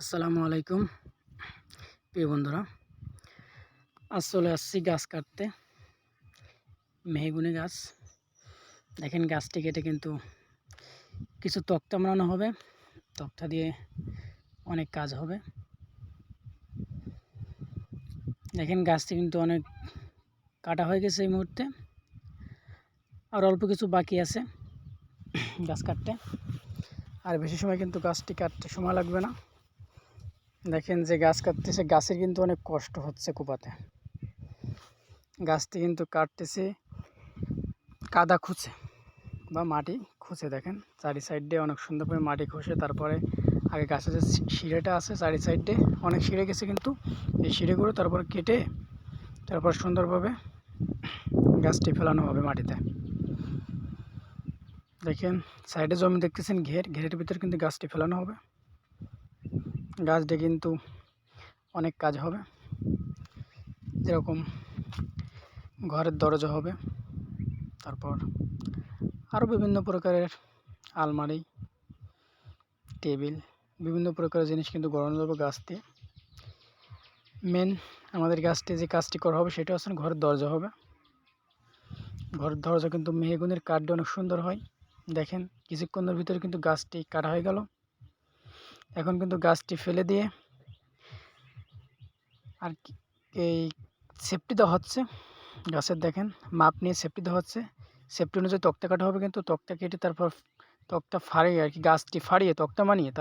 আসসালামু আলাইকুম। প্রিয় বন্ধুরা, আজ চলে আসছি গাছ কাটতে। মেহগুনি গাছ। দেখেন গাছটি কেটে কিন্তু কিছু তক্তা বানানো হবে। তক্তা দিয়ে অনেক কাজ হবে। দেখেন গাছটি কিন্তু অনেক কাটা হয়ে গেছে এই মুহূর্তে। আর অল্প কিছু বাকি আছে গাছ কাটতে। আর বেশি সময় কিন্তু গাছটি কাটতে সময় লাগবে না। দেখেন যে গাছ কাটতেছে, গাছের কিন্তু অনেক কষ্ট হচ্ছে কোপাতে। গাছটি কিন্তু কাটতেছে, কাদা খুঁচে বা মাটি খুঁচে দেখেন। চারি সাইডে অনেক সুন্দরভাবে মাটি খসে, তারপরে আগে গাছের যে শিড়েটা আছে চারি সাইডে অনেক শিড়ে গেছে কিন্তু এই শিড়েগুলো তারপর কেটে, তারপর সুন্দরভাবে গাছটি ফেলানো হবে মাটিতে। দেখেন সাইডে জমি দেখতেছেন ঘের, ঘেরের ভিতরে কিন্তু গাছটি ফেলানো হবে। গাছ দিয়ে কিন্তু অনেক কাজ হবে। যেরকম ঘরের দরজা হবে, তারপর আরও বিভিন্ন প্রকারের আলমারি, টেবিল, বিভিন্ন প্রকারের জিনিস কিন্তু গড়ানো যাবে গাছ দিয়ে। মেন আমাদের গাছটি যে কাজটি করা হবে সেটা হচ্ছে ঘরের দরজা হবে। ঘরের দরজা কিন্তু মেহগুনের কাঠটা অনেক সুন্দর হয়। দেখেন, কিছুক্ষণের ভিতরে কিন্তু গাছটি কাটা হয়ে গেল। এখন কিন্তু গাছটি ফেলে দিয়ে আর এই সেফটি দেওয়া হচ্ছে। গাছের দেখেন, মাপ নিয়ে সেফটি দেওয়া হচ্ছে। সেফটি অনুযায়ী তক্তা কাটা হবে কিন্তু তক্তা কেটে তারপর তক্তা ফাড়িয়ে আর কি, গাছটি ফাড়িয়ে তক্তা বানিয়ে